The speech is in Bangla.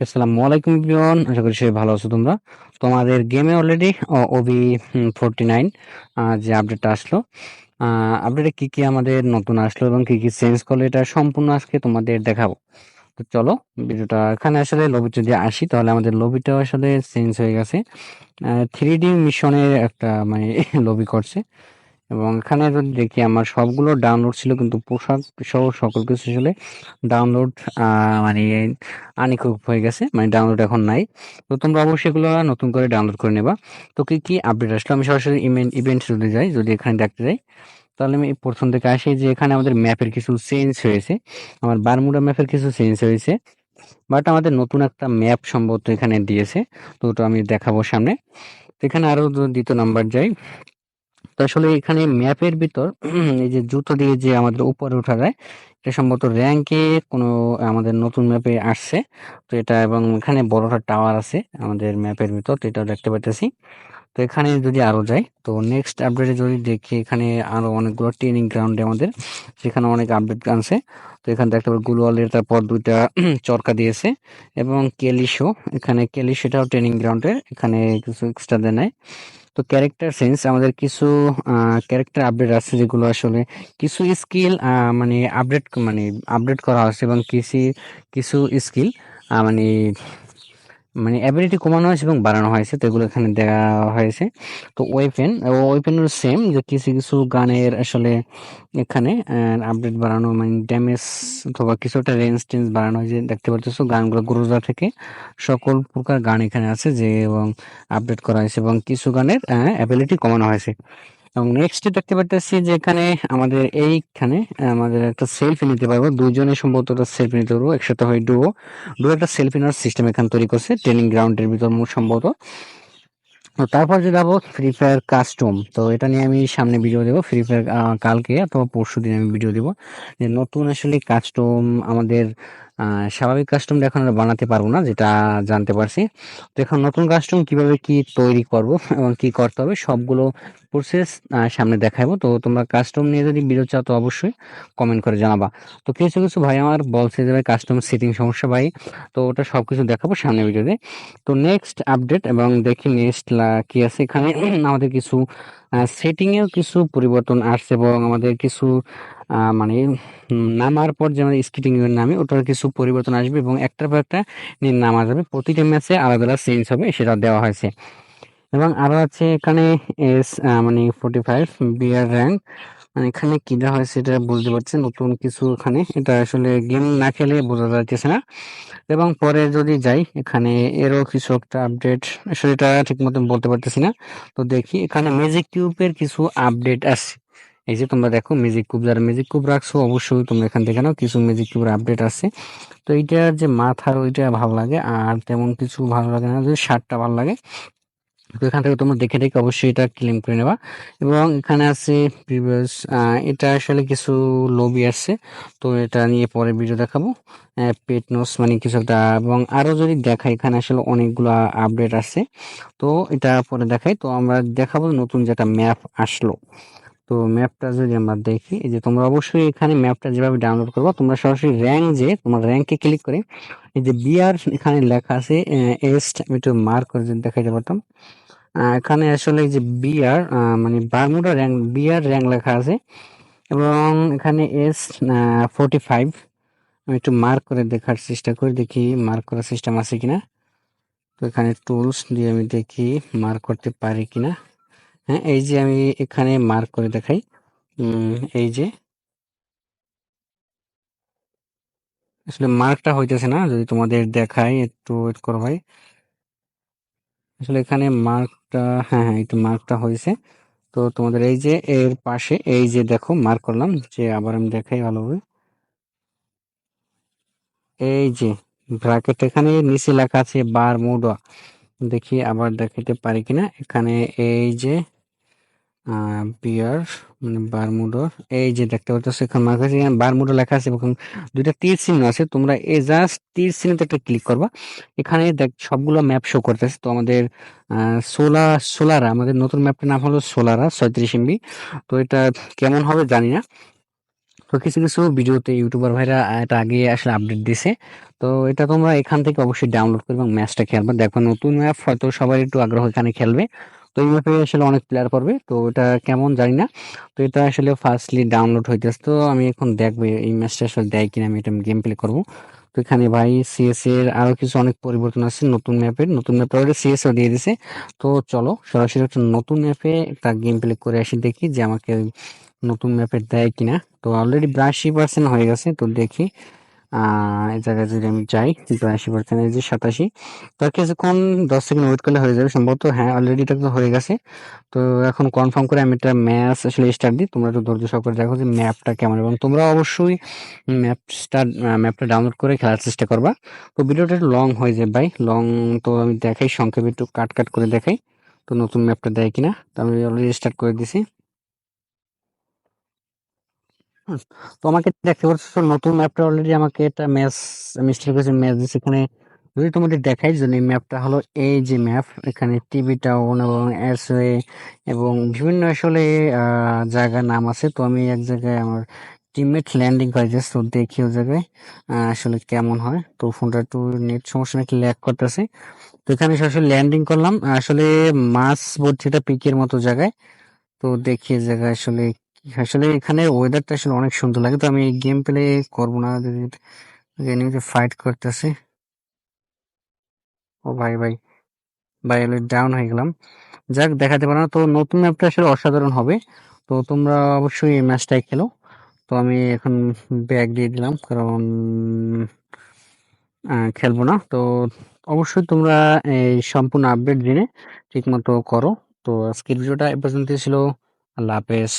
আসসালামু আলাইকুম এভরিওয়ান, আশা করি সবাই ভালো আছো তোমরা। তোমাদের গেমে অলরেডি ওবি ফোরটি নাইন যে আপডেটটা আসলো আপডেটে কি কি আমাদের নতুন আসলো এবং কি কি চেঞ্জ করল এটা সম্পূর্ণ আজকে তোমাদের দেখাবো। তো চলো, ভিডিওটা এখানে আসলে লবি যদি আসি, তাহলে আমাদের লবিটাও আসলে চেঞ্জ হয়ে গেছে। থ্রি ডি মিশনের একটা মানে লবি করছে। এবং এখানে যদি দেখি আমার সবগুলো ডাউনলোড ছিল, কিন্তু পোশাক সহ সকল কিছু আসলে ডাউনলোড মানে আনিকুপ হয়ে গেছে মানে ডাউনলোড এখন নাই। তো তোমরা অবশ্যই এগুলো নতুন করে ডাউনলোড করে নেবা। তো কি কি আপডেট আসলো? আমি সরাসরি ইভেন্ট ইভেন্ট যদি যাই, যদি এখানে দেখতে যাই, তাহলে আমি প্রথম থেকে আসি যে এখানে আমাদের ম্যাপের কিছু চেঞ্জ হয়েছে। আমার বারমুডা ম্যাপের কিছু চেঞ্জ হয়েছে বাট আমাদের নতুন একটা ম্যাপ সম্ভবত এখানে দিয়েছে। তো ওটা আমি দেখাবো সামনে। এখানে আরও দ্বিতীয় নাম্বার যাই। তো আসলে এখানে ম্যাপের ভিতর এই যে জুতো দিয়ে যে আমাদের উপরে উঠা যায়, এটা সম্ভবত র্যাঙ্কে কোনো, আমাদের নতুন ম্যাপে আসছে। তো এটা এবং এখানে বড়টা টাওয়ার আছে আমাদের ম্যাপের ভিতর, তো এটাও দেখতে পাইতেছি। তো এখানে যদি আরও যাই, তো নেক্সট আপডেটে যদি দেখি, এখানে আরও অনেকগুলো ট্রেনিং গ্রাউন্ডে আমাদের, সেখানে অনেক আপডেট আনছে। তো এখানে দেখতে পাবো গুলওয়ালের তারপর দুইটা চরকা দিয়েছে এবং কেলিশো এখানে কেলিশো এটাও ট্রেনিং গ্রাউন্ডে এখানে কিছু এক্সট্রা দেয় নেয় তো ক্যারেক্টার সেন্স আমাদের কিছু ক্যারেক্টার আপডেট আছে যেগুলো আসলে কিছু স্কিল মানে আপডেট মানে আপডেট করা হচ্ছে এবং কিছু কিছু স্কিল মানে মানে অ্যাবিলিটি কমানো হয়েছে এবং বাড়ানো হয়েছে, তো এগুলো এখানে দেওয়া হয়েছে। তো ওয়েপেন ওয়েপেনের সেম যে কিছু কিছু গানের আসলে এখানে আপডেট বাড়ানো মানে ড্যামেজ অথবা কিছু একটা রেঞ্জ টেঞ্জ বাড়ানো হয়েছে, দেখতে পাচ্ছ গানগুলো গুরুজা থেকে সকল প্রকার গান এখানে আছে, যে এবং আপডেট করা হয়েছে এবং কিছু গানের অ্যাবিলিটি কমানো হয়েছে। এবং নেক্সট দেখতে পাচ্ছি যে এখানে আমাদের এইখানে আমাদের একটা সেলফি নিতে পারব। দুজনে সম্ভবত একটা সেলফি নিতে পারব, একসাথে হয় ডুও ডুও একটা সেলফি নেওয়ার সিস্টেম এখানে তৈরি করছে ট্রেনিং গ্রাউন্ডের ভিতর সম্ভবত। তারপর যে যাব ফ্রি ফায়ার কাস্টম তো এটা নিয়ে আমি সামনে ভিডিও দেবো ফ্রি ফায়ার কালকে অথবা পরশু দিন আমি ভিডিও দেবো। যে নতুন আসলে কাস্টম আমাদের স্বাভাবিক কাস্টমটা এখন বানাতে পারব না, যেটা জানতে পারছি। তো এখন নতুন কাস্টম কীভাবে কি তৈরি করব এবং কি করতে হবে, সবগুলো প্রসেস সামনে দেখাবো। তো তোমরা কাস্টম নিয়ে যদি ভিডিও চাও তো অবশ্যই কমেন্ট করে জানাবা। তো কিছু কিছু ভাই আমার বলছে যে, ভাই কাস্টম সেটিং সমস্যা ভাই। তো ওটা সব কিছু দেখাবো সামনে ভিডিওতে তো। নেক্সট আপডেট এবং দেখি নেক্সট কি আছে। এখানে আমাদের কিছু সেটিংয়েও কিছু পরিবর্তন আসছে এবং আমাদের কিছু মানে নামার পর যেমন স্কিটিং নামে, ওটার কিছু পরিবর্তন আসবে এবং একটার পর একটা নামা যাবে। প্রতিটা ম্যাচে আলাদা আলাদা চেঞ্জ হবে, সেটা দেওয়া হয়েছে। এবং আরও আছে এখানে এস মানে ফোর্টি ফাইভ বিয়ার র্যাঙ্ক মানে এখানে কি দেওয়া হয়েছে এটা বুঝতে পারছেন, নতুন কিছু এখানে। এটা আসলে গেম না খেলে বোঝা যাচ্ছে না। এবং পরে যদি যাই, এখানে এরও কিছু একটা আপডেট আসলে এটা ঠিক মতন বলতে পারতেছি না। তো দেখি, এখানে ম্যাজিক কিউবের কিছু আপডেট আছে। এই যে তোমরা দেখো ম্যাজিক কিউব যারা ম্যাজিক কিউব রাখছো, অবশ্যই তোমরা এখান থেকে নাও, কিছু ম্যাজিক কিউবের আপডেট আছে। তো এইটার যে মাথার ওইটা ভালো লাগে, আর তেমন কিছু ভালো লাগে না যদি শার্টটা ভালো লাগে। তো এখান থেকে তোমরা দেখে দেখে অবশ্যই এটা ক্লেম করে নেবা। এবং এখানে আছে প্রিভিয়াস এটা আসলে কিছু লবি আসছে তো এটা নিয়ে পরে ভিডিও দেখাবো। পেট নোস মানে কিছু একটা, এবং আরও যদি দেখাই, এখানে আসলে অনেকগুলো আপডেট আছে। তো এটা পরে দেখাই, তো আমরা দেখাবো নতুন যেটা ম্যাপ আসলো। তো ম্যাপটা যদি আমরা দেখি যে তোমরা অবশ্যই এখানে ম্যাপটা যেভাবে ডাউনলোড করব, তোমরা সরাসরি র্যাঙ্ক যে, তোমার র্যাঙ্কে ক্লিক করে, এই যে বিআর এখানে লেখা আছে এস আমি একটু মার্ক করে যদি দেখাইতে পারতাম। এখানে আসলে যে বিআর মানে বারমুডা র্যাঙ্ক বিআর র্যাঙ্ক লেখা আছে এবং এখানে এস ফোর্টি ফাইভ আমি একটু মার্ক করে দেখার চেষ্টা করি, দেখি মার্ক করার সিস্টেম আছে কিনা। তো এখানে টুলস দিয়ে আমি দেখি মার্ক করতে পারি কিনা। হ্যাঁ এই যে আমি এখানে মার্ক করে দেখাই। এই যে আসলে মার্কটা হইতেছে না, যদি তোমাদের দেখাই একটু ওয়েট করো ভাই। আসলে এখানে মার্কটা হ্যাঁ হ্যাঁ একটু মার্কটা হয়েছে। তো তোমাদের এই যে, এর পাশে, এই যে দেখো, মার্ক করলাম যে আবার আমি দেখাই ভালোভাবে। এই যে, ব্র্যাকেট এখানে নিচে লেখা আছে বার মুডা দেখি আবার দেখাইতে পারি কিনা। এখানে এই যে বিয়ার মানে বারমুডোর এই যে দেখতে পাচ্ছ, এখানে মার্ক বারমুডো লেখা আছে এবং দুইটা তীর চিহ্ন আছে। তোমরা এই জাস্ট তীর চিহ্নতে একটা ক্লিক করবা। এখানে দেখ, সবগুলো ম্যাপ শো করতেছে। তো আমাদের সোলা, সোলারা, আমাদের নতুন ম্যাপটার নাম হলো সোলারা, ছয়ত্রিশ এমবি। তো এটা কেমন হবে জানি না। তো কিছু কিছু ভিডিওতে ইউটিউবার ভাইরা এটা আগে আসলে আপডেট দিছে। তো এটা তোমরা এখান থেকে অবশ্যই ডাউনলোড করবে এবং ম্যাচটা খেলবে। দেখো, নতুন ম্যাপ, হয়তো সবার একটু আগ্রহ এখানে খেলবে। তো এই ম্যাপে আসলে অনেক প্লেয়ার করবে, তো এটা কেমন জানি না। তো এটা আসলে ফার্স্টলি ডাউনলোড হইতেছে, তো আমি এখন দেখব এই ম্যাচটা আসলে দেয় কিনা, আমি এটা গেম প্লে করব। তো এখানে ভাই সিএস এর আরও কিছু অনেক পরিবর্তন আছে নতুন ম্যাপের নতুন ম্যাপটা অলরেডি সিএস ও দিয়ে দিছে। তো চলো, সরাসরি একটা নতুন ম্যাপে একটা গেম প্লে করে আসি, দেখি যে আমাকে নতুন ম্যাপের দেয় কিনা। তো অলরেডি বিরাশি পার্সেন্ট হয়ে গেছে, তো দেখি এই জায়গায় যদি আমি যাই বিরাশি পার্সেন্ট এই যে সাতাশি, তো কিছুক্ষণ, দশ সেকেন্ড ওয়েট করলে হয়ে যাবে। সম্ভবত হ্যাঁ অলরেডি এটা তো হয়ে গেছে। তো এখন কনফার্ম করে আমি একটা ম্যাচ আসলে স্টার্ট দিই। তোমরা একটু ধৈর্য সহকারে দেখো যে ম্যাপটা কেমন এবং তোমরা অবশ্যই ম্যাপ স্টার্ট ম্যাপটা ডাউনলোড করে খেলার চেষ্টা করবা। তো ভিডিওটা একটু লং হয়ে যায় ভাই। লং তো আমি দেখাই, সংক্ষেপে একটু কাট কাট করে দেখাই। তো নতুন ম্যাপটা দেয় কিনা, তো আমি অলরেডি স্টার্ট করে দিছি। তো আমাকে দেখতে পাচ্ছ নতুন ম্যাপটা অলরেডি আমাকে একটা ম্যাচ মিস্টার করেছে ম্যাচ দিচ্ছে এখানে যদি তোমাদের দেখাই যে এই ম্যাপটা হলো এই যে ম্যাপ এখানে টিভি টাউন এবং এসওয়ে এবং বিভিন্ন আসলে জায়গার নাম আছে। তো আমি এক জায়গায় আমার টিমমেট ল্যান্ডিং করে যাচ্ছে তো দেখি ও জায়গায় আসলে কেমন হয়। তো ফোনটা একটু নেট সমস্যা নাকি ল্যাক করতেছে। তো এখানে সরাসরি ল্যান্ডিং করলাম, আসলে মাছ বলছে এটা পিকের মতো জায়গায়। তো দেখি জায়গায় আসলে আসলে এখানে ওয়েদারটা আসলে অনেক সুন্দর লাগে, তো আমি গেম প্লে করব না। এনিমিতে ফাইট করতেছে। ও ভাই ভাই ভাই ডাউন হয়ে গেলাম। যাক, দেখাতে পারো না। তো নতুন ম্যাপটা আসলে অসাধারণ হবে। তো তোমরা অবশ্যই এই ম্যাচটাই খেলো। তো আমি এখন ব্যাগ দিয়ে দিলাম, কারণ খেলব না। তো অবশ্যই তোমরা এই সম্পূর্ণ আপডেট জেনে ঠিক মতো করো। তো আজকের ভিডিওটা এ পর্যন্ত ছিল। আল্লাহ হাফেজ।